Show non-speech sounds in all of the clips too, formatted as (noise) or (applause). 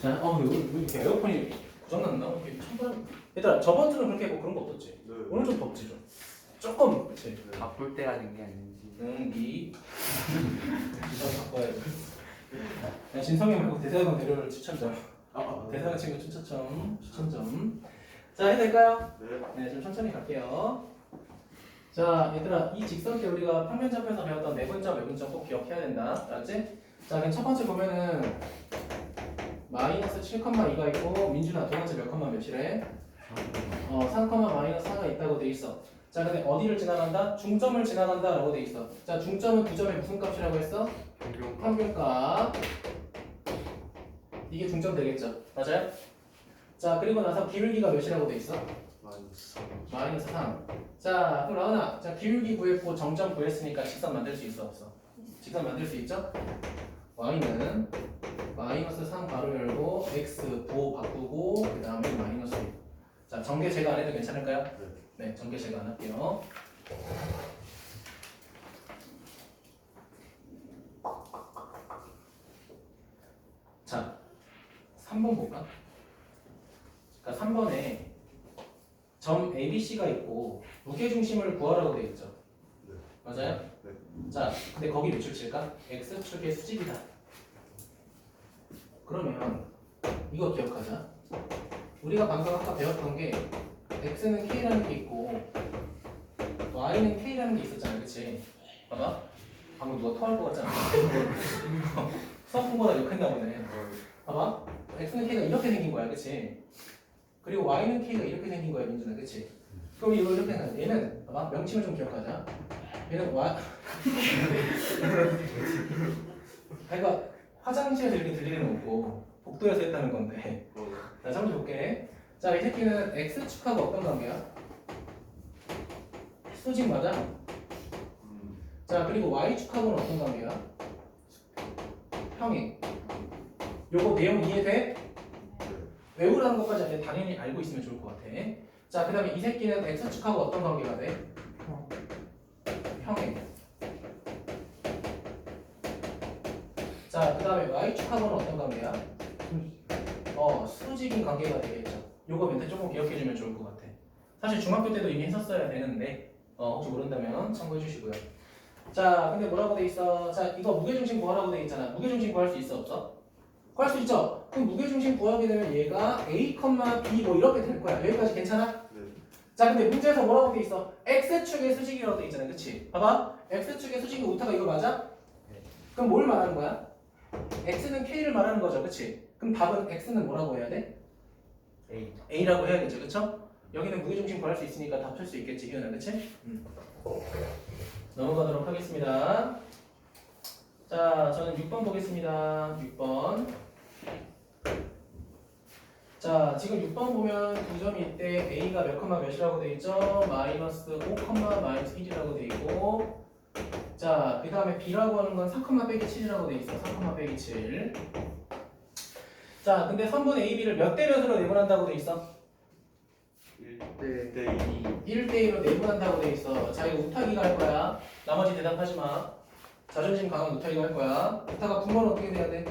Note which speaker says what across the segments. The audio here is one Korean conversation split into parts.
Speaker 1: 자, 어, 왜 이렇게 에어컨이 고장났나? 찬바람. 얘들아, 저번 주는 그렇게 뭐 그런 거 없었지?
Speaker 2: 네.
Speaker 1: 오늘 좀 덥지 좀. 조금, 그치?
Speaker 3: 바쁠 때가 된 게 아닌지.
Speaker 1: 응, 이. 진짜 바꿔야 돼. 야, 진성이 말고 대사관 대료를 추천점.
Speaker 2: 아,
Speaker 1: 대사관 친구 추천점. 추천점. 자, 해도 될까요?
Speaker 2: 네.
Speaker 1: 네, 좀 천천히 갈게요. 자, 얘들아, 이 직선 때 우리가 평면접에서 배웠던 내분점, 외분점 꼭 기억해야 된다. 알았지? 자, 그럼 첫 번째 보면은 마이너스 7,2가 있고 민준아 두 번째 몇 컴마 몇이래? 어, 3, 마이너스 4가 있다고 돼 있어. 자, 근데 어디를 지나간다? 중점을 지나간다라고 돼 있어. 자, 중점은 두 점의 무슨 값이라고 했어?
Speaker 3: 평균
Speaker 1: 평균값. 이게 중점 되겠죠? 맞아요? 자, 그리고 나서 기울기가 몇이라고 돼 있어?
Speaker 2: 마이너스
Speaker 1: 마이너스 3. 자, 그럼 라은아, 자 기울기 구했고 정점 구했으니까 직선 만들 수 있어 없어? 직선 만들 수 있죠? Y는 마이너스 3 가로 열고 x 보 바꾸고 그 다음에 마이너스 1. 자, 전개 제가 안 해도 괜찮을까요? 네, 전개 제가 안 할게요. 자, 3번 볼까? 그러니까 3번에 점 ABC가 있고 무게중심을 구하라고 되어 있죠.
Speaker 2: 네.
Speaker 1: 맞아요?
Speaker 2: 네.
Speaker 1: 자, 근데 거기 몇 축일까? X축의 수직이다. 그러면 이거 기억하자. 우리가 방금 아까 배웠던 게 X는 K라는 게 있고 Y는 K라는 게 있었잖아. 그치? 봐봐. 방금 누가 토할 것 같잖아. 수학 공부가 욕했나 보네. 봐봐. X는 K가 이렇게 생긴 거야. 그치? 그리고 Y는 K가 이렇게 생긴 거야. 민준아. 그치? 그럼 이거 이렇게 생각 얘는 봐봐. 명칭을 좀 기억하자. 얘는 Y (laughs) 그러니까 화장실에서 이렇게 들리는 없고 복도에서 했다는 건데 자 잠시 볼게 자 이 새끼는 X축하고 어떤 관계야? 수직 맞아?
Speaker 2: 음,
Speaker 1: 자 그리고 Y축하고는 어떤 관계야? 평행 요거 내용 이해돼?
Speaker 2: 네.
Speaker 1: 외우라는 것까지 아니- 당연히 알고 있으면 좋을 것 같아 자그 다음에 이 새끼는 X축하고 어떤 관계가 돼? 평행 자 그 다음에 Y축하고는 어떤 관계야? 어 수직인 관계가 되겠죠 요거 멘트 조금 기억해주면 좋을 것 같아 사실 중학교 때도 이미 했었어야 되는데 어, 혹시 모른다면 참고해 주시고요 자 근데 뭐라고 돼 있어 자 이거 무게중심 구하라고 돼 있잖아 무게중심 구할 수 있어 없어? 구할 수 있죠 그럼 무게중심 구하게 되면 얘가 A, B 뭐 이렇게 될 거야 여기까지 괜찮아?
Speaker 2: 네.
Speaker 1: 자 근데 문제에서 뭐라고 돼 있어? X축의 수직이라고 돼 있잖아 그치? 봐봐 X축의 수직이 오타가 이거 맞아?
Speaker 3: 네.
Speaker 1: 그럼 뭘 말하는 거야? X는 K를 말하는 거죠 그치? 그럼 답은 X는 뭐라고 해야 돼?
Speaker 3: A.
Speaker 1: A라고 해야겠죠 그쵸? 여기는 무게중심 구할 수 있으니까 답풀수 있겠지 희연아 그치? 음. 넘어가도록 하겠습니다 자 저는 6번 보겠습니다 6번 자 지금 6번 보면 두 점이 있대 A가 몇 컴마 몇이라고 돼 있죠? 마이너스 5 컴마 마이너스 1이라고 돼 있고 자 그 다음에 B라고 하는 건4 컴마 빼기 7이라고 돼 있어 4 컴마 빼기 7 자 근데 선분 AB를 몇 대 몇으로 내분한다고 돼 있어?
Speaker 2: 1대 2
Speaker 1: 1대1로 내분한다고 돼 있어. 자, 이거 우타기가 할 거야. 나머지 대답하지 마. 자존심 강한 우타기가 할 거야. 우타가 분모는 어떻게 돼야 돼?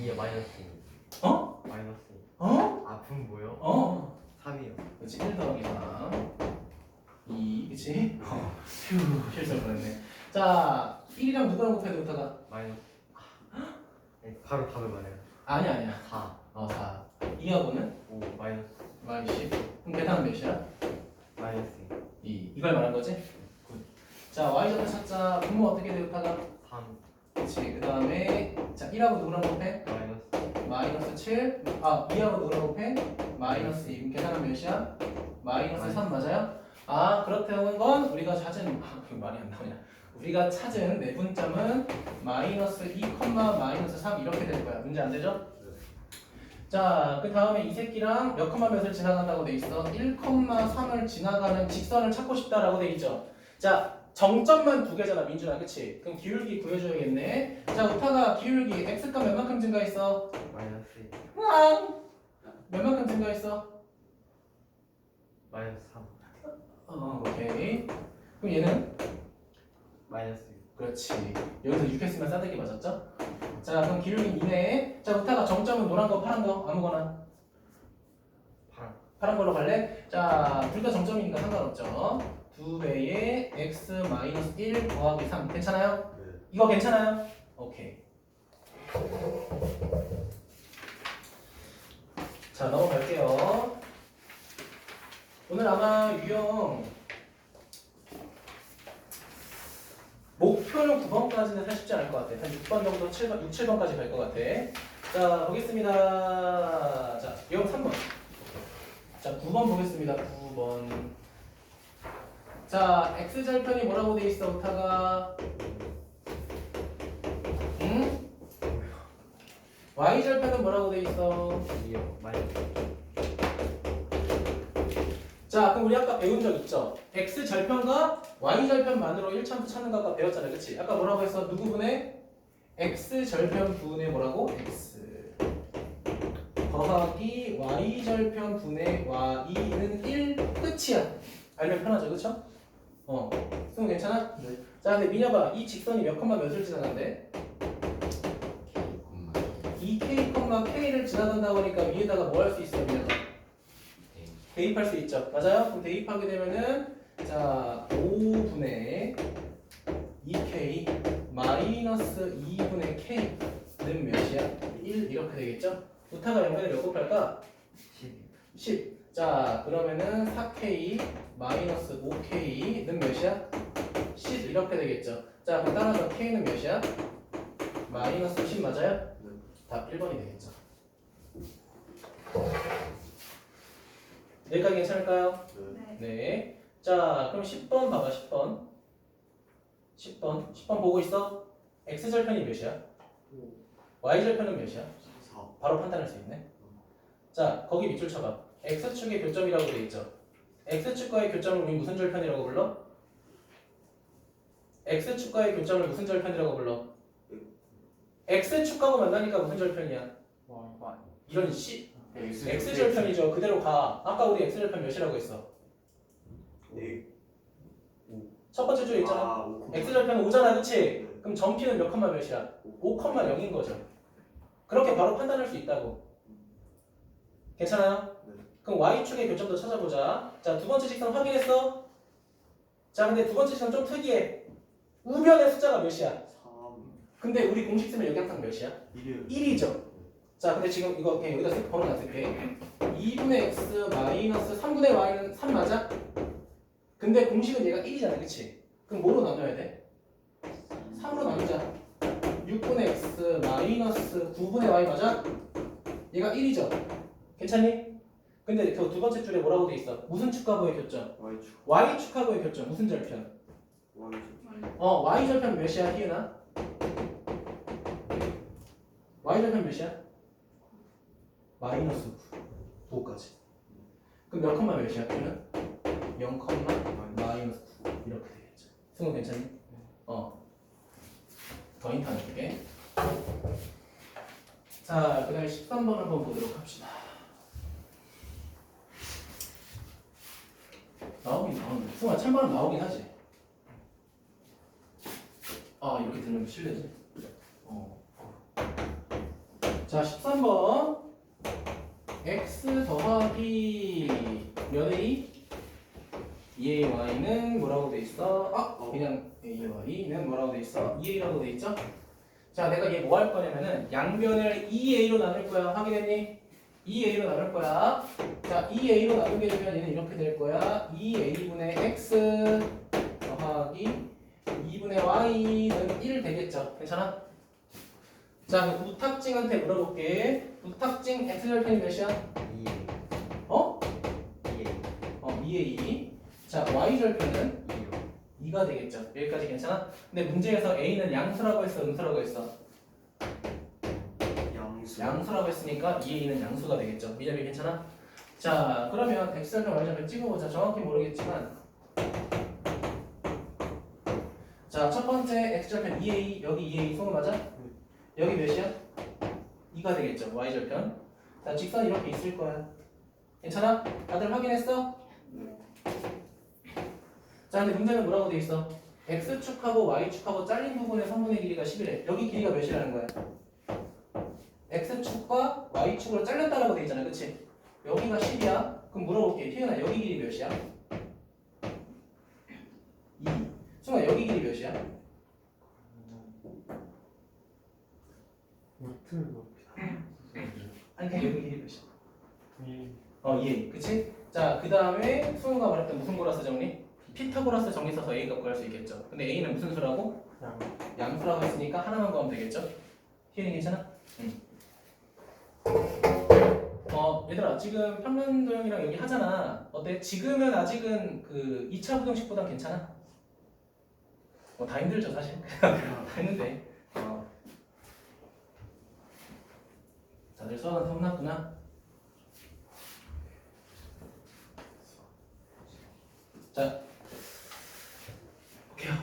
Speaker 3: 2에 마이너스.
Speaker 1: 어?
Speaker 3: 마이너스.
Speaker 1: 어?
Speaker 3: 아픈 뭐요?
Speaker 1: 어?
Speaker 3: 3이요.
Speaker 1: 그렇지. 1 더하기 4. 2, 그치? 어. 휴, 실수할 뻔했네. 자, 1이랑 누구랑 곱해야 돼, 우타가?
Speaker 3: 마이너스. 네, 바로 답을 말해요.
Speaker 1: 아니야, 아니야.
Speaker 3: 4.
Speaker 1: 어, 4. 2하고는?
Speaker 3: 5. 마이너스.
Speaker 1: 마이너스 10. 그럼 계산은 몇이야?
Speaker 3: 마이너스
Speaker 1: 2. 이걸 말한 거지? 굿. 자, y좌표 찾자. 분모 어떻게 돼, 우타가?
Speaker 3: 3.
Speaker 1: 그치. 그 다음에, 자, 1하고 누구랑 곱해?
Speaker 3: 마이너스.
Speaker 1: 마이너스 7, 아 2하고 누구랑 곱해? 마이너스 2. 그럼 계산하면 몇이야? 마이너스 3 맞아요? 아 그렇다는 건 우리가 찾은 아 이거 말이 안 나오냐 우리가 찾은 내분점은 마이너스 2, 마이너스 3 이렇게 될 거야 문제 안 되죠? 자 그 다음에 이 새끼랑 몇 컴마 몇을 지나간다고 돼 있어? 1, 3을 지나가는 직선을 찾고 싶다라고 돼 있죠 자 정점만 두 개잖아 민준아 그치? 그럼 기울기 구해줘야겠네 자 우타가 기울기 x값 몇 만큼 증가했어?
Speaker 3: 마이너스 1.
Speaker 1: 으앙! 몇만큼 증가했어?
Speaker 3: 마이너스 3.
Speaker 1: 어, 오케이. 그럼 얘는
Speaker 3: 마이너스
Speaker 1: 그렇지. 여기서 6 했으면 싸대기 맞았죠? 자, 그럼 기울기 2네. 자, 우타가 정점은 노란 거, 파란 거, 아무거나.
Speaker 3: 파란.
Speaker 1: 파란 걸로 갈래? 자, 둘 다 정점이니까 상관없죠. 두 배의 x 마이너스 1 더하기 3 괜찮아요?
Speaker 2: 네.
Speaker 1: 이거 괜찮아요? 오케이. 자, 넘어갈게요. 오늘 아마 유형 목표는 9번까지는 사실 쉽지 않을 것 같아. 한 6번 정도, 7번, 6, 7번까지 갈 것 같아. 자, 보겠습니다. 자, 유형 3번. 자, 9번 보겠습니다. 9번. 자, x절편이 뭐라고 돼 있어, 우타가? 응? y절편은 뭐라고 돼 있어?
Speaker 3: 2요. 마이너스.
Speaker 1: 자, 그럼 우리 아까 배운 적 있죠? x절편과 y절편만으로 1차부터 찾는 거 아까 배웠잖아요. 그치? 아까 뭐라고 했어? 누구 분의? x절편 분의 뭐라고? x 더하기 y절편 분의 y는 1 끝이야. 알면 편하죠, 그쵸? 어, 승우 괜찮아?
Speaker 3: 네.
Speaker 1: 자, 근데 민혁아, 이 직선이 몇 컴마 몇을 지나간대? 2k, k를 지나간다고 하니까 위에다가 뭐 할 수 있어, 민혁아? 대입할 수 있죠. 맞아요? 그럼 대입하게 되면은 자 5분의 2k 마이너스 2분의 k는 몇이야? 1 이렇게 되겠죠? 부타가 연근을 몇 곱할까?
Speaker 3: 10.
Speaker 1: 10. 자 그러면은 4k 마이너스 5k는 몇이야? 10 이렇게 되겠죠. 자 그럼 따라서 k는 몇이야? 마이너스 10 맞아요?
Speaker 2: 네.
Speaker 1: 답 1번이 되겠죠. 여기까지 괜찮을까요?
Speaker 2: 네.
Speaker 1: 네. 자, 그럼 10번 봐봐, 10번. 10번. 10번 보고 있어? X절편이 몇이야? Y절편은 몇이야?
Speaker 2: 4.
Speaker 1: 바로 판단할 수 있네. 자, 거기 밑줄 쳐봐. X축의 교점이라고 돼 있죠. X축과의 교점을 우리 무슨 절편이라고 불러? X축과의 교점을 무슨 절편이라고 불러? X축하고 만나니까 무슨 절편이야? 이런 씨. X절편이죠. 그대로 가. 아까 우리 X절편 몇이라고 했어?
Speaker 2: 네.
Speaker 1: 첫 번째 줄에 있잖아.
Speaker 2: 아, 5.
Speaker 1: X절편은 5잖아, 그치?
Speaker 2: 네.
Speaker 1: 그럼 점피는 몇 컴마 몇이야? 5,0인 거죠. 그렇게 바로 판단할 수 있다고. 괜찮아요?
Speaker 2: 네.
Speaker 1: 그럼 y축의 교점도 찾아보자. 자, 두 번째 직선 확인했어? 자, 근데 두 번째 직선 좀 특이해. 우변의 숫자가 몇이야?
Speaker 2: 3.
Speaker 1: 근데 우리 공식 쓰면 여기 항상 몇이야?
Speaker 2: 1이요.
Speaker 1: 1이죠. 자, 근데 지금 이거 그냥 여기다 쓸 번호 안 쓸게. 2분의 x 마이너스 3분의 y는 3 맞아? 근데 공식은 얘가 1이잖아, 그치? 그럼 뭐로 나눠야 돼? 3으로 나누자. 6분의 x 마이너스 9분의 y 맞아? 얘가 1이죠. 괜찮니? 근데 그 두 번째 줄에 뭐라고 돼 있어? 무슨 축하고의 교점?
Speaker 2: Y축.
Speaker 1: y 축하고의 교점 무슨 절편?
Speaker 2: Y축.
Speaker 1: 어, y 절편 몇이야, 희은아? y 절편 몇이야? 마이너스 9, 5까지. 그럼 몇 컴마 몇이야, 희은은? 0 컴마 마이너스 9 이렇게 되겠죠. 승우 괜찮니? 어. 더 힌트 하나 줄게. 자, 그 다음에 13번 한번 보도록 합시다. 나오긴 나오는데. 승우야, 찬반은 나오긴 하지. 아, 이렇게 들으면 실례지. 어. 자, 13번. x 더하기 몇 a? 2a y는 뭐라고 돼 있어? 아, 그냥 a y는 뭐라고 돼 있어? 2a라고 돼 있죠? 자, 내가 얘 뭐 할 거냐면은 양변을 2a로 나눌 거야. 확인했니? 2a로 나눌 거야. 자, 2a로 나누게 되면 얘는 이렇게 될 거야. 2a분의 x 더하기 2분의 y는 1 되겠죠? 괜찮아? 자, 그 우탁증한테 물어볼게. 우탁증 x절편이 몇이야?
Speaker 3: 2.
Speaker 1: 어?
Speaker 3: 2.
Speaker 1: 어, 2a. 자, y절편은
Speaker 3: 2요.
Speaker 1: 2가 되겠죠. 여기까지 괜찮아? 근데 문제에서 a는 양수라고 했어, 음수라고 했어?
Speaker 2: 양수.
Speaker 1: 양수라고 했으니까 2a는 양수가 되겠죠. 미접이 괜찮아? 자, 그러면 x절편 y절편 찍어보자. 정확히 모르겠지만 자, 첫 번째 x절편 2a, 여기 2a 소문 맞아? 여기 몇이야? 2가 되겠죠. y절편. 자, 직선이 이렇게 있을 거야. 괜찮아? 다들 확인했어? 자, 근데 문제는 뭐라고 돼 있어? x축하고 y축하고 잘린 부분의 성분의 길이가 10이래. 여기 길이가 몇이라는 거야? x축과 y축으로 잘렸다라고 돼 있잖아. 그치? 여기가 10이야. 그럼 물어볼게. 희연아 여기 길이 몇이야? 2. 승아 여기 길이 몇이야?
Speaker 2: 무튼 높이다.
Speaker 1: 아니 그냥 여기 길이 몇이야?
Speaker 2: 이
Speaker 1: 어, 예. 그치? 자, 그 다음에 수은가 말했던 무슨 고라스 정리? 피타고라스 정리 써서 A 값 구할 수 있겠죠. 근데 A는 무슨 수라고?
Speaker 2: 그냥
Speaker 1: 양수라고 했으니까 하나만 구하면 되겠죠? 희연이 괜찮아? 응. 어, 얘들아, 지금 평면도 형이랑 여기 하잖아. 어때? 지금은 아직은 그 2차 부등식보단 괜찮아? 뭐 다 힘들죠, 사실. (laughs) 다 했는데. 어. 다들 수학한테 혼났구나. 자, 볼게요.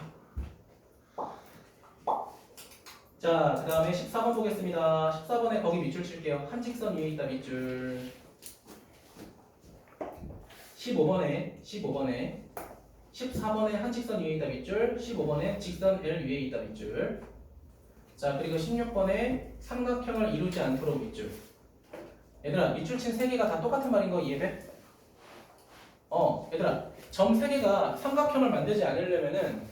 Speaker 1: 자, 그 다음에 14번 보겠습니다. 14번에 거기 밑줄 칠게요. 한 직선 위에 있다 밑줄. 15번에, 15번에, 14번에 한 직선 위에 있다 밑줄, 15번에 직선 L 위에 있다 밑줄. 자, 그리고 16번에 삼각형을 이루지 않도록 밑줄. 얘들아, 밑줄 친세 개가 다 똑같은 말인 거 이해돼? 어, 얘들아, 점세 개가 삼각형을 만들지 않으려면은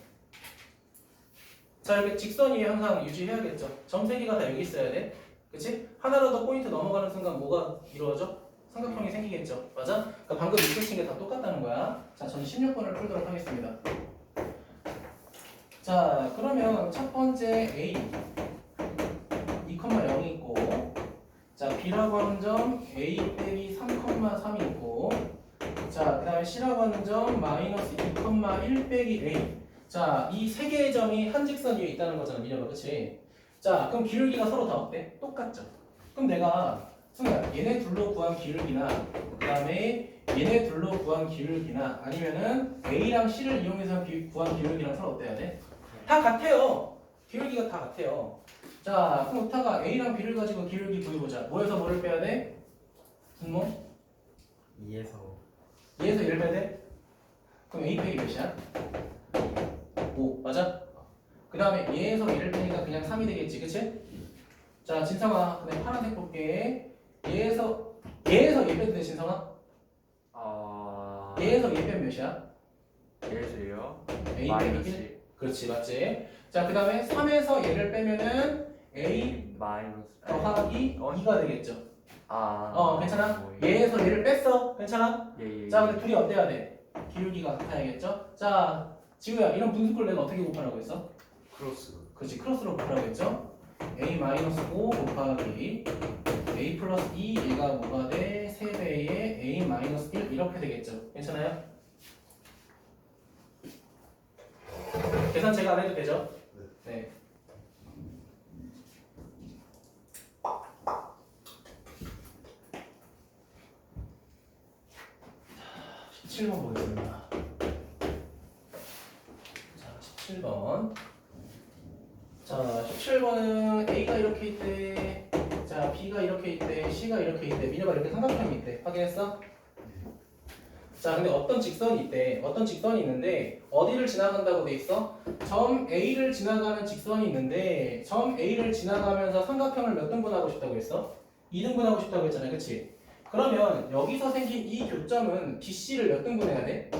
Speaker 1: 자 이렇게 직선 위에 항상 유지해야겠죠. 점세 개가 다 여기 있어야 돼. 그치? 하나라도 포인트 넘어가는 순간 뭐가 이루어져? 삼각형이 생기겠죠. 맞아? 그러니까 방금 친게다 똑같다는 거야. 자, 저는 16번을 풀도록 하겠습니다. 자, 그러면 첫 번째 A 2,0이 있고 자, B라고 하는 점 A 빼기 3,3이 있고 자, 그 다음에 C라고 하는 점 마이너스 2,1 빼기 A 자, 이 세 개의 점이 한 직선 위에 있다는 거잖아, 미녀가, 그치? 자, 그럼 기울기가 서로 다 어때? 똑같죠? 그럼 내가, 승우야, 얘네 둘로 구한 기울기나, 그 다음에 얘네 둘로 구한 기울기나, 아니면은 A랑 C를 이용해서 기- 구한 기울기랑 서로 어때야 돼? 다 같아요. 기울기가 다 같아요. 자, 그럼 오타가 A랑 B를 가지고 기울기 구해보자. 뭐에서 뭐를 빼야 돼? 분모?
Speaker 3: 2에서
Speaker 1: 얘에서 얘를 빼야 돼? 그럼 A 빼기 몇이야? 5 맞아? 그 다음에 얘에서 얘를 빼니까 그냥 3이 되겠지 그치? 자 진성아 그다음에 파란색 볼게 얘에서 얘에서 얘 빼도 돼 진성아?
Speaker 2: 아
Speaker 1: 얘에서 얘 빼면 몇이야?
Speaker 2: 예수요.
Speaker 1: A 빼기 1
Speaker 2: 마이너스
Speaker 1: 그렇지 맞지? 자 그 다음에 3에서 얘를 빼면은 A
Speaker 2: 마이너스
Speaker 1: 더하기
Speaker 2: 어?
Speaker 1: 2가 되겠죠
Speaker 2: 아.
Speaker 1: 어 괜찮아?
Speaker 2: 뭐,
Speaker 1: 얘에서 얘를 뺐어 괜찮아?
Speaker 2: 예, 예.
Speaker 1: 자 근데 둘이 어때야 돼? 기울기가 같아야겠죠? 자 지우야 이런 분수꼴 내가 어떻게 곱하라고 했어?
Speaker 2: 크로스.
Speaker 1: 그렇지 크로스로 곱하라고 했죠? A 마이너스 5 곱하기 a 플러스 2 얘가 뭐가 돼? 3배의 a 마이너스 1 이렇게 되겠죠? 괜찮아요? 계산 제가 안 해도 되죠? 네. 자, 17번 보겠습니다. 자, 17번. 자, 17번은 A가 이렇게 있대. 자, B가 이렇게 있대. C가 이렇게 있대. 미녀가 이렇게 삼각형이 있대. 확인했어? 자, 근데 어떤 직선이 있대. 어떤 직선이 있는데 어디를 지나간다고 돼 있어? 점 A를 지나가는 직선이 있는데 점 A를 지나가면서 삼각형을 몇 등분하고 싶다고 했어? 2등분하고 싶다고 했잖아. 그치? 그러면 여기서 생긴 이 교점은 BC를 몇 등분해야 돼?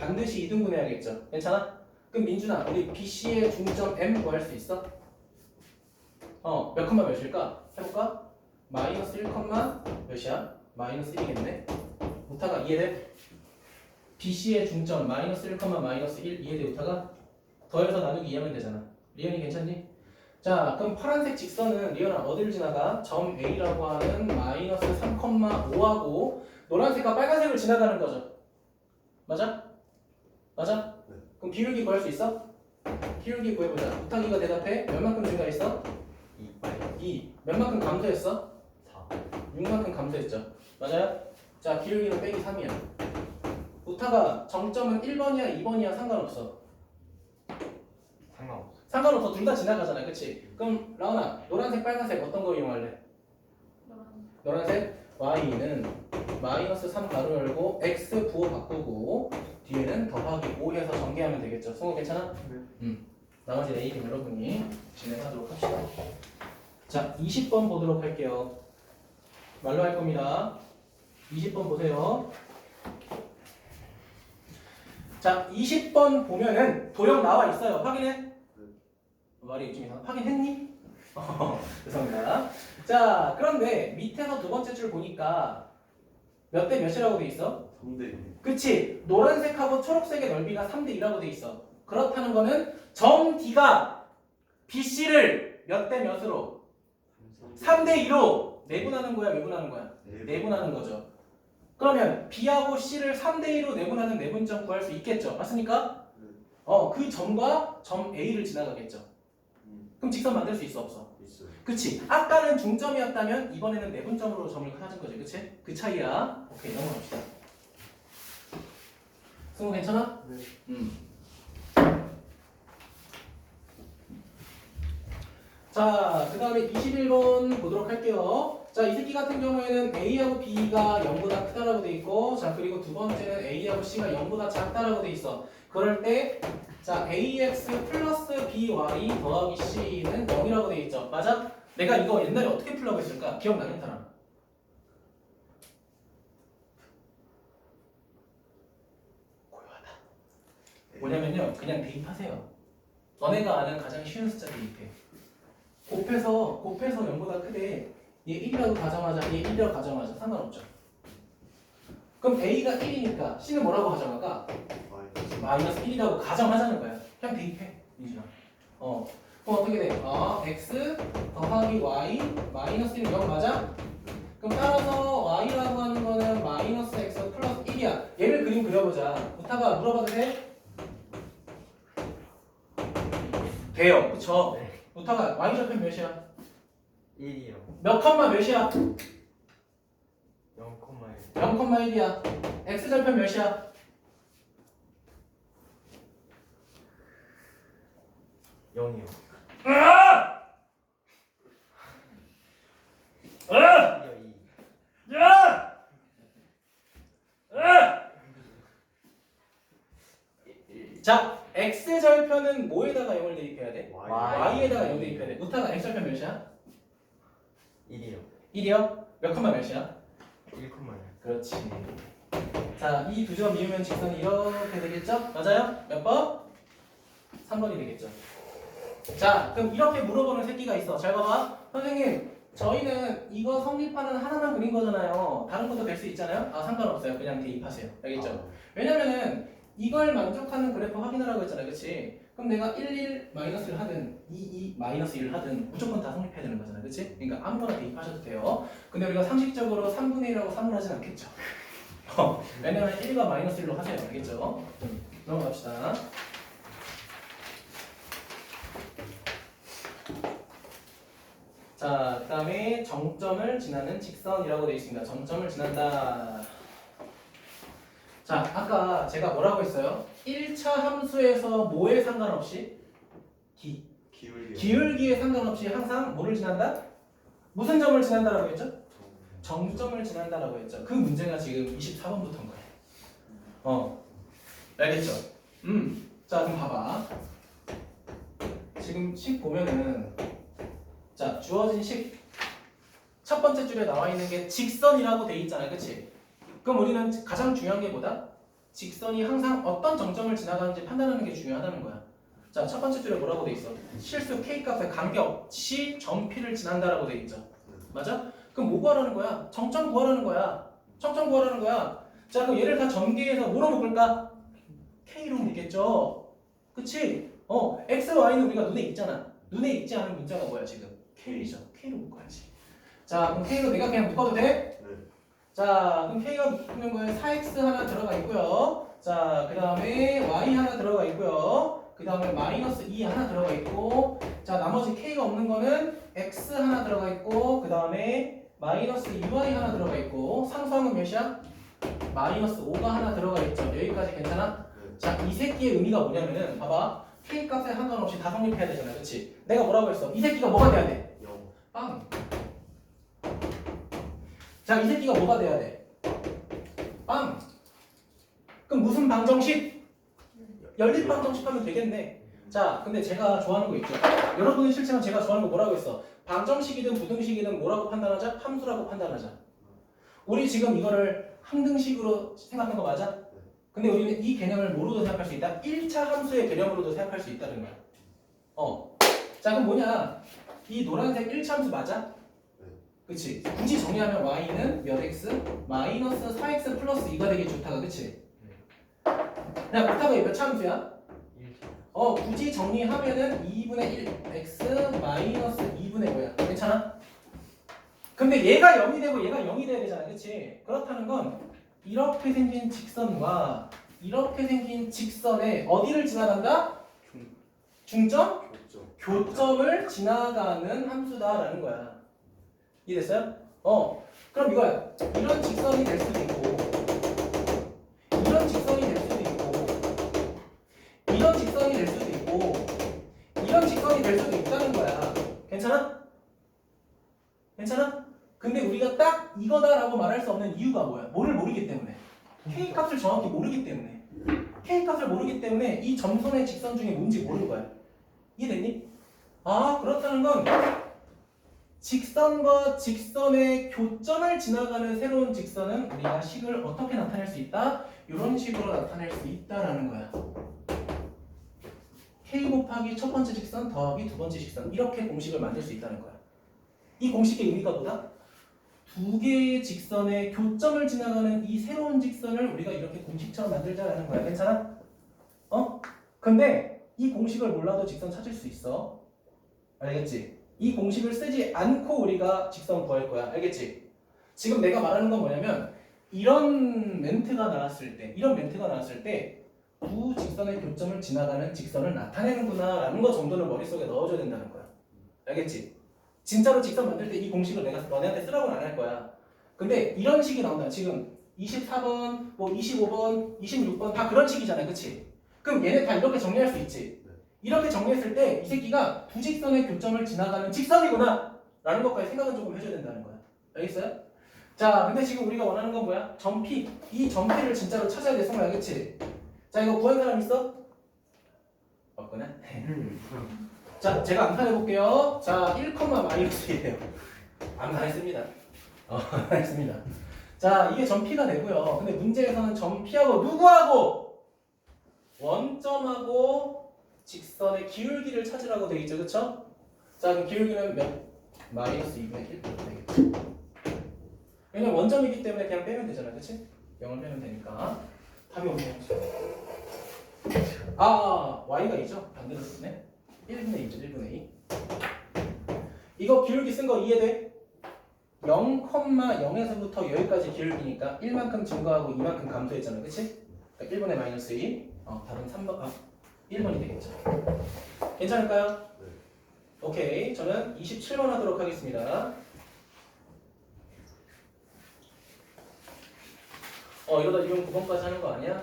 Speaker 1: 반드시 2등분해야겠죠. 괜찮아? 그럼 민준아, 우리 BC의 중점 M 구할 수 있어? 어, 몇 컴마 몇일까? 해볼까? 마이너스 1 컴마 몇이야? 마이너스 1이겠네? 우타가 이해돼? BC의 중점 마이너스 1 컴마 마이너스 1 이해돼 우타가? 더해서 나누기 2하면 되잖아. 리언이 괜찮니? 자, 그럼 파란색 직선은 리언아 어디를 지나가? 점 A라고 하는 마이너스 3 컴마 5하고 노란색과 빨간색을 지나가는 거죠. 맞아? 맞아? 그럼 기울기 구할 수 있어? 기울기 구해보자. 우타기가 대답해. 몇 만큼 증가했어?
Speaker 3: 2 마이너스
Speaker 1: 2. 몇 만큼 감소했어?
Speaker 3: 4
Speaker 1: 6만큼 감소했죠. 맞아요? 자, 기울기는 빼기 3이야. 우타가 정점은 1번이야, 2번이야 상관없어.
Speaker 3: 상관없어
Speaker 1: 상관없어. 둘 다 지나가잖아. 그치? 그럼 라온아, 노란색, 빨간색 어떤 거 이용할래? 노란색? y는 마이너스 3 가로 열고 x 부호 바꾸고 뒤에는 더하기 5 해서 전개하면 되겠죠. 승우 괜찮아?
Speaker 2: 네.
Speaker 1: 음. 나머지 A팀 여러분이 진행하도록 합시다. 자, 20번 보도록 할게요. 말로 할 겁니다. 20번 보세요. 자, 20번 보면은 도형 나와 있어요. 확인해? 말이 좀 이상. 확인했니? 어, (laughs) 죄송합니다. 자, 그런데 밑에서 두 번째 줄 보니까 몇 대 몇이라고 돼 있어?
Speaker 2: 3대
Speaker 1: 그치? 노란색하고 초록색의 넓이가 3대 2라고 돼 있어. 그렇다는 거는 점 D가 BC를 몇 대 몇으로? 3대 2로 내분하는 거야, 외분하는 거야? 내분하는 거죠. 그러면 B하고 C를 3대 2로 내분하는 내분점 구할 수 있겠죠. 맞습니까?
Speaker 2: 네.
Speaker 1: 어, 그 점과 점 A를 지나가겠죠.
Speaker 2: 음,
Speaker 1: 그럼 직선 만들 수 있어, 없어? 그치? 아까는 중점이었다면 이번에는 내분점으로 점을 찾은 거지, 그치? 그 차이야. 오케이, 넘어갑시다. 승우 괜찮아?
Speaker 2: 네.
Speaker 1: 음. 자, 그 다음에 21번 보도록 할게요. 자, 이 새끼 같은 경우에는 A하고 B가 0보다 크다라고 돼 있고, 자, 그리고 두 번째는 A하고 C가 0보다 작다라고 돼 있어. 그럴 때, 자, AX 플러스 BY 더하기 C는 0이라고 돼 있죠. 맞아? 내가 이거 옛날에 어떻게 풀라고 했을까? 기억나는 사람? 고요하다. 뭐냐면요, 그냥 대입하세요. 너네가 아는 가장 쉬운 숫자 대입해. 곱해서 곱해서 0보다 크대. 얘 1이라고 가정하자. 얘 1이라고 가정하자. 상관없죠. 그럼 A가 1이니까 C는 뭐라고 가정할까?
Speaker 2: 마이너스
Speaker 1: 마이너스 1이라고 가정하자는 거야. 그냥 대입해, 민준아. 어. 그럼 어떻게 돼? 어, x 더하기 y 마이너스 1 0 맞아? 그럼 따라서 y라고 하는 거는 마이너스 x 플러스 1이야. 얘를 그림 그려보자. 부타가 물어봐도 돼? 돼요. 그쵸?
Speaker 3: 네.
Speaker 1: 부타가 y 절편 몇이야?
Speaker 3: 1이요.
Speaker 1: 몇 컴마 몇이야?
Speaker 3: 0,1.
Speaker 1: 0,1이야. x 절편 몇이야?
Speaker 3: 0이요.
Speaker 1: 아!
Speaker 3: 2요 2.
Speaker 1: 야! 자, x 절편은 뭐에다가 0을 대입해야 돼?
Speaker 3: Y.
Speaker 1: y에다가 0 대입해야 돼. 우타가 x 절편 몇이야?
Speaker 3: 1이요.
Speaker 1: 1이요? 몇 컴마 몇이야?
Speaker 3: 1,1.
Speaker 1: 그렇지. 자, 이 두 점 이으면 직선이 이렇게 되겠죠? 맞아요? 몇 번? 3번이 되겠죠. 자, 그럼 이렇게 물어보는 새끼가 있어. 잘 봐봐. 선생님, 저희는 이거 성립하는 하나만 그린 거잖아요. 다른 것도 될 수 있잖아요? 아, 상관없어요. 그냥 대입하세요. 알겠죠? 왜냐면은 이걸 만족하는 그래프 확인하라고 했잖아, 그렇지? 그럼 내가 1, 1 마이너스를 하든 2, 2 마이너스 1을 하든 무조건 다 성립해야 되는 거잖아, 그렇지? 그러니까 아무거나 대입하셔도 돼요. 근데 우리가 상식적으로 3분의 1하고 3을 하진 않겠죠. 어, (laughs) 왜냐면 1과 마이너스 1로 하세요, 알겠죠? 음, 넘어갑시다. 자, 그 다음에 정점을 지나는 직선이라고 되어 있습니다. 정점을 지난다. 자, 아까 제가 뭐라고 했어요? 1차 함수에서 뭐에 상관없이 기,
Speaker 2: 기울기
Speaker 1: 기울기에 상관없이 항상 뭐를 지난다? 무슨 점을 지난다라고 했죠? 정점을 지난다라고 했죠. 그 문제가 지금 24번부터인 거예요. 어, 알겠죠? 음, 자, 그럼 봐봐. 지금 식 보면은 자 주어진 식 첫 번째 줄에 나와 있는 게 직선이라고 돼 있잖아요, 그렇지? 그럼 우리는 가장 중요한 게 뭐다? 직선이 항상 어떤 정점을 지나가는지 판단하는 게 중요하다는 거야. 자, 첫 번째 줄에 뭐라고 돼 있어? 실수 k 값의 간격시 점 p를 지난다라고 돼 있죠. 맞아? 그럼 뭐 구하라는 거야? 정점 구하라는 거야. 정점 구하라는 거야. 자, 그럼 얘를 다 전개해서 뭐로 묶을까? k로 묶겠죠. 그치? 어, x, y는 우리가 눈에 있잖아. 눈에 있지 않은 문자가 뭐야 지금? k이죠. k로 묶어야지. 자, 그럼 k로 내가 그냥 묶어도 돼?
Speaker 2: 네.
Speaker 1: 자, 그럼 k가 묶는 거에 4x 하나 들어가 있고요. 자, 그 다음에 y 하나 들어가 있고요. 그 다음에 마이너스 2 하나 들어가 있고, 자, 나머지 k가 없는 거는 x 하나 들어가 있고, 그 다음에 마이너스 2y 하나 들어가 있고, 상수항은 몇이야? 마이너스 5가 하나 들어가 있죠. 여기까지 괜찮아?
Speaker 2: 네.
Speaker 1: 자, 이 새끼의 의미가 뭐냐면은, 봐봐. k 값에 상관없이 다 성립해야 되잖아, 그렇지? 내가 뭐라고 했어? 이 새끼가 뭐가 돼야 돼?
Speaker 2: 0
Speaker 1: 빵. 자, 이 새끼가 뭐가 돼야 돼? 빵. 그럼 무슨 방정식? 연립 방정식 하면 되겠네. 자, 근데 제가 좋아하는 거 있죠. 여러분은 실제로 제가 좋아하는 거 뭐라고 했어? 방정식이든 부등식이든 뭐라고 판단하자? 함수라고 판단하자. 우리 지금 이거를 항등식으로 생각하는 거 맞아? 근데 우리는 이 개념을 뭐로도 생각할 수 있다? 1차 함수의 개념으로도 생각할 수 있다는 거야. 어. 자, 그럼 뭐냐? 이 노란색 1차 함수 맞아? 그치? 굳이 정리하면 y는 몇 x 마이너스 4x 플러스 2가 되게 좋다가 그치? 야, 그렇다고 이몇 차 함수야?
Speaker 3: 1차.
Speaker 1: 어, 굳이 정리하면은 2분의 1 x 마이너스 2분의 5야. 괜찮아? 근데 얘가 0이 되고 얘가 0이 돼야 되잖아. 그치? 그렇다는 건 이렇게 생긴 직선과 이렇게 생긴 직선에 어디를 지나간다? 중점?
Speaker 2: 교점.
Speaker 1: 교점을 지나가는 함수다라는 거야. 이해됐어요? 어. 그럼 이거야. 이런 직선이 될 수도 있고, 이런 직선이 될 수도 있고, 이런 직선이 될 수도 있고, 이런 직선이 될 수도 있다는 거야. 괜찮아? 괜찮아? 근데 우리가 딱 이거다라고 말할 수 없는 이유가 뭐야? 뭐를 모르기 때문에. K 값을 정확히 모르기 때문에. K 값을 모르기 때문에 이 점선의 직선 중에 뭔지 모르는 거야. 이해됐니? 아 그렇다는 건 직선과 직선의 교점을 지나가는 새로운 직선은 우리가 식을 어떻게 나타낼 수 있다? 이런 식으로 나타낼 수 있다라는 거야. k 곱하기 첫 번째 직선 더하기 두 번째 직선 이렇게 공식을 만들 수 있다는 거야. 이 공식의 의미가 뭐다? 두 개의 직선의 교점을 지나가는 이 새로운 직선을 우리가 이렇게 공식처럼 만들자라는 거야. 괜찮아? 어? 근데 이 공식을 몰라도 직선 찾을 수 있어. 알겠지? 이 공식을 쓰지 않고 우리가 직선 구할 거야. 알겠지? 지금 내가 말하는 건 뭐냐면 이런 멘트가 나왔을 때, 이런 멘트가 나왔을 때 두 직선의 교점을 지나가는 직선을 나타내는구나 라는 거 정도는 머릿속에 넣어줘야 된다는 거야. 알겠지? 진짜로 직선 만들 때 이 공식을 내가 너네한테 쓰라고는 안 할 거야. 근데 이런 식이 나온다. 지금 24번, 뭐 25번, 26번 다 그런 식이잖아. 그치? 그럼 얘네 다 이렇게 정리할 수 있지. 이렇게 정리했을 때 이 새끼가 두 직선의 교점을 지나가는 직선이구나 라는 것까지 생각은 조금 해줘야 된다는 거야. 알겠어요? 자 근데 지금 우리가 원하는 건 뭐야? 점피. 이 점피를 진짜로 찾아야 돼 성우 알겠지? 자 이거 구한 사람 있어? 없구나? (laughs) 자 제가 암산해 볼게요. 자 1, 마이너스 1이에요. 암산했습니다. 어 (laughs) 했습니다. 자 이게 점피가 되고요. 근데 문제에서는 점피하고 누구하고? 원점하고 직선의 기울기를 찾으라고 되어 있죠, 그렇죠? 자, 그럼 기울기는 몇? 마이너스 2분의 1 되겠죠. 왜냐면 원점이기 때문에 그냥 빼면 되잖아, 그렇지? 0을 빼면 되니까 답이 없네요. 아, y가 2죠? 반대로 쓰네. 1분의 2죠, 1분의 2. 이거 기울기 쓴 거 이해돼? 0,0에서부터 여기까지 기울기니까 1만큼 증가하고 2만큼 감소했잖아, 그렇지? 그러니까 1분의 마이너스 2. 어, 답은 3번. 아, 1번이 되겠죠. 괜찮을까요?
Speaker 2: 네.
Speaker 1: 오케이. 저는 27번 하도록 하겠습니다. 어, 이러다 이번 9번까지 하는 거 아니야?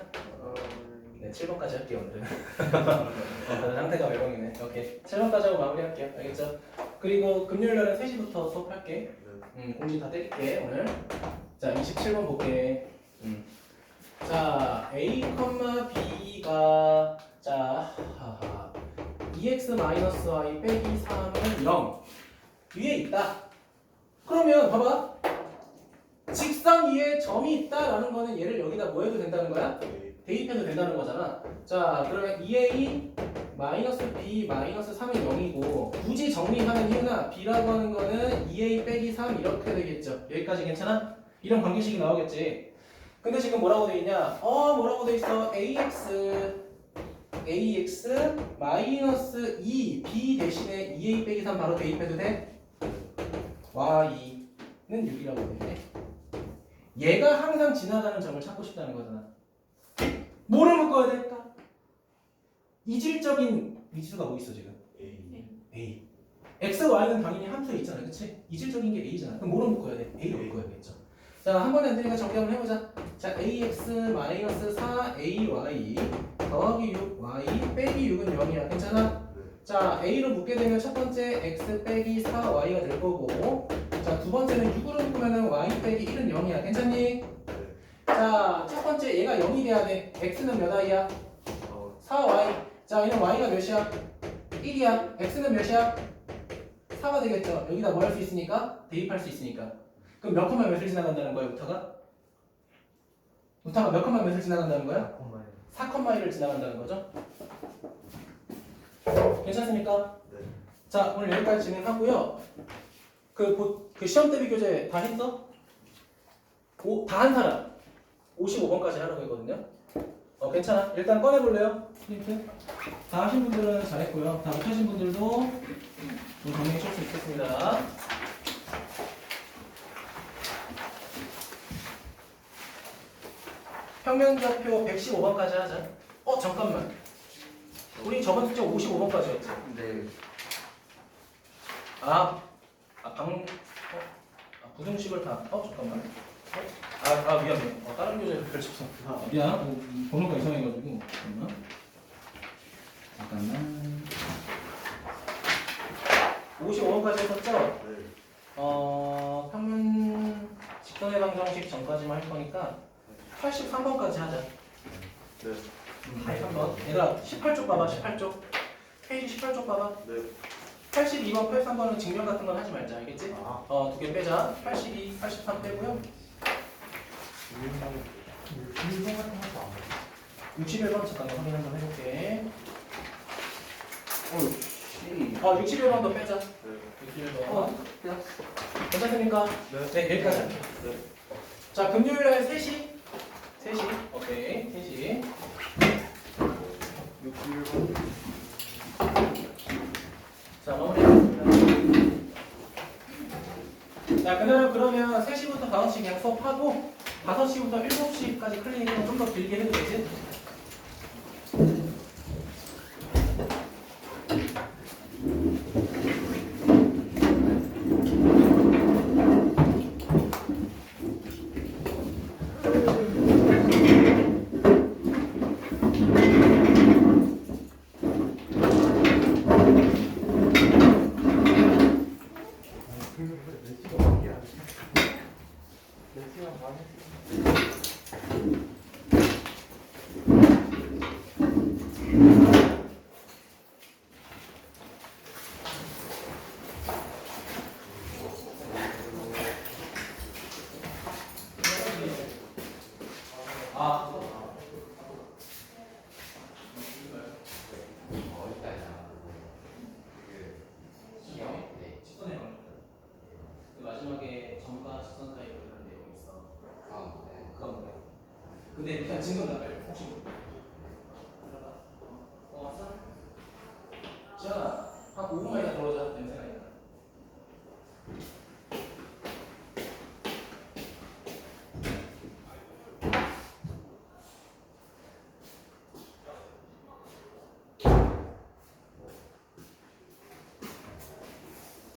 Speaker 1: 네, 7번까지 할게요, 오늘은. 어, (laughs) 다들 상태가 외동이네. 오케이. 7번까지 하고 마무리할게요. 알겠죠? 그리고 금요일 날은 3시부터 수업할게. 음, 공지 다 때릴게, 오늘. 자, 27번 볼게. 음. 자, A, B가 자, 하하. 2x-y 빼기 3은 0 위에 있다. 그러면 봐봐. 직선 위에 점이 있다라는 거는 얘를 여기다 뭐 해도 된다는 거야? 대입해도 된다는 거잖아. 자, 그러면 2a 마이너스 b 마이너스 3은 0이고 굳이 정리하는 이유나 b라고 하는 거는 2a 빼기 3 이렇게 되겠죠. 여기까지 괜찮아? 이런 관계식이 나오겠지. 근데 지금 뭐라고 돼 있냐? 어, 뭐라고 돼 있어? ax ax 마이너스 2 b 대신에 2a 빼기 3 바로 대입해도 돼? y는 6이라고 돼 있네. 얘가 항상 지나가는 점을 찾고 싶다는 거잖아. 뭐를 묶어야 될까? 이질적인 미수가 뭐 있어 지금? A. X, Y는 당연히 함수에 있잖아, 그치? 이질적인 게 A잖아. 그럼 뭐를 묶어야 돼? A를 묶어야겠죠. 자, 한 번에 안 되니까 정리 한번 해보자. 자, AX 마이너스 4 AY 더하기 6 Y 빼기 6은 0이야. 괜찮아? 자, A로 묶게 되면 첫 번째 X 빼기 4Y가 될 거고 자, 두 번째는 6으로 묶으면 Y 빼기 1은 0이야. 괜찮니? 자, 첫 번째 얘가 0이 돼야 돼. x는 몇 i야?
Speaker 2: 어,
Speaker 1: 4y. 자, 얘는 y가 몇이야? 1이야. x는 몇이야? 4가 되겠죠. 여기다 뭐 할 수 있으니까? 대입할 수 있으니까. 그럼 몇 컴마 몇을 지나간다는 거야, 우타가? 우타가 몇 컴마 몇을 지나간다는 거야?
Speaker 3: 콤마에
Speaker 1: 4컴마 1을 지나간다는 거죠. 괜찮습니까?
Speaker 3: 네.
Speaker 1: 자, 오늘 여기까지 진행하고요. 그, 보- 그 시험 대비 교재 다 했어? 다 한 사람. 55번까지 하라고 했거든요. 어, 괜찮아. 일단 꺼내볼래요? 프린트. 다 하신 분들은 잘했고요. 다 못하신 분들도 좀 정리해 줄수 있겠습니다. 평면좌표 115번까지 하자. 어, 잠깐만. 우리 저번 숙제 55번까지였지.
Speaker 2: 네.
Speaker 1: 아, 아 방, 어, 아, 부등식을 다, 어 잠깐만. 어? 아, 아 미안 미안. 어, 다른 교재 펼쳤어. 아, 미안. 어, 번호가 이상해가지고. 잠깐만. 잠깐만. 55번까지 했었죠?
Speaker 3: 네.
Speaker 1: 어, 평면 직선의 방정식 전까지만 할 거니까 83번까지 하자.
Speaker 2: 네.
Speaker 1: 83번. 얘들아 18쪽 봐봐. 18쪽. 페이지 18쪽 봐봐.
Speaker 2: 네.
Speaker 1: 82번, 83번은 증명 같은 건 하지 말자. 알겠지?
Speaker 3: 아
Speaker 1: 어, 두 개 빼자. 82, 83 빼고요.
Speaker 3: 운동 같은 것도 안 해.
Speaker 1: 61번 잠깐만 확인 한번 해볼게. 어이씨. 어, 61번도 빼자.
Speaker 2: 네.
Speaker 1: 61번.
Speaker 2: 어,
Speaker 1: 괜찮습니까?
Speaker 2: 네.
Speaker 1: 네, 여기까지 할게요.
Speaker 2: 네.
Speaker 1: 자, 금요일 날 3시. 3시. 오케이. 3시.
Speaker 2: 61번.
Speaker 1: 자, 마무리하겠습니다. 자, 그날은 그러면 3시부터 5시 그냥 수업하고 5시부터 7시까지 클리닉은 좀 더 길게 해도 되지? 아, 직선의 방정. 그 마지막에 점과 직선 사이에 이런 내용이 있어. 그건 뭐야? 근데 그냥 증거